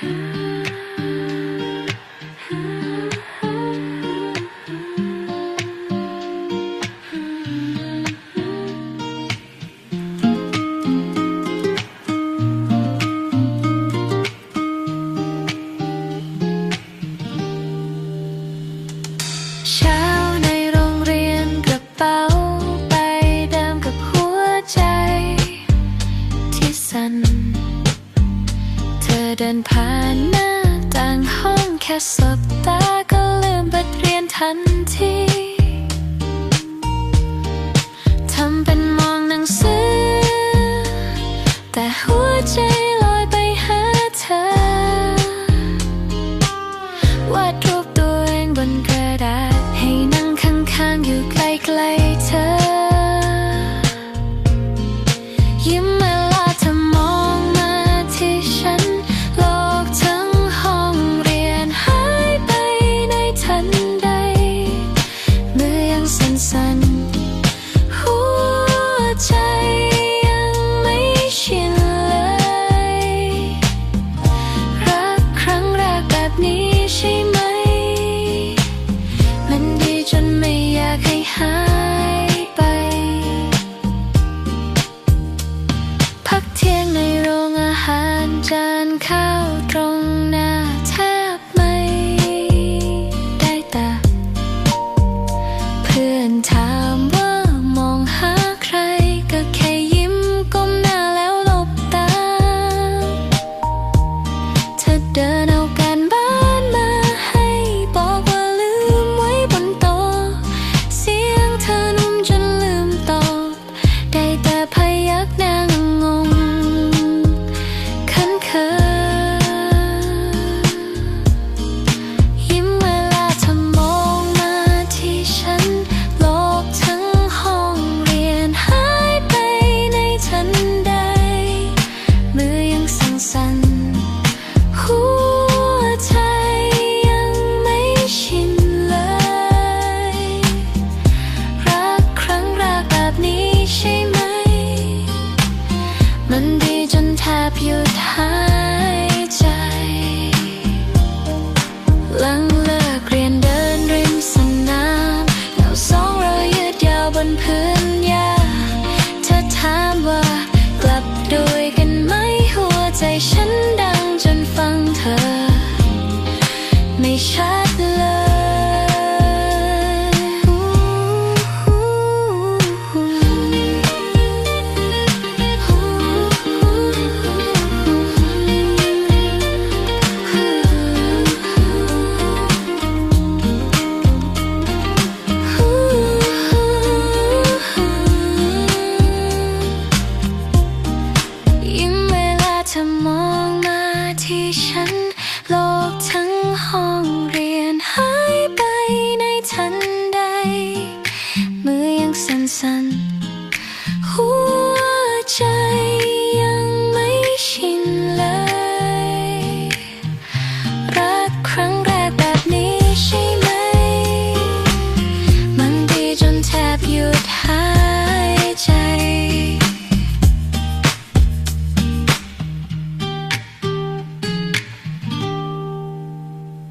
Hmm. ธอเดินผ่านหน้าต่างห้องแค่สบตาก็ลืมบทเรียนทันทีทำเป็นมองหนังสือ แต่หัวใจ kan ธอมองมาที่ฉัน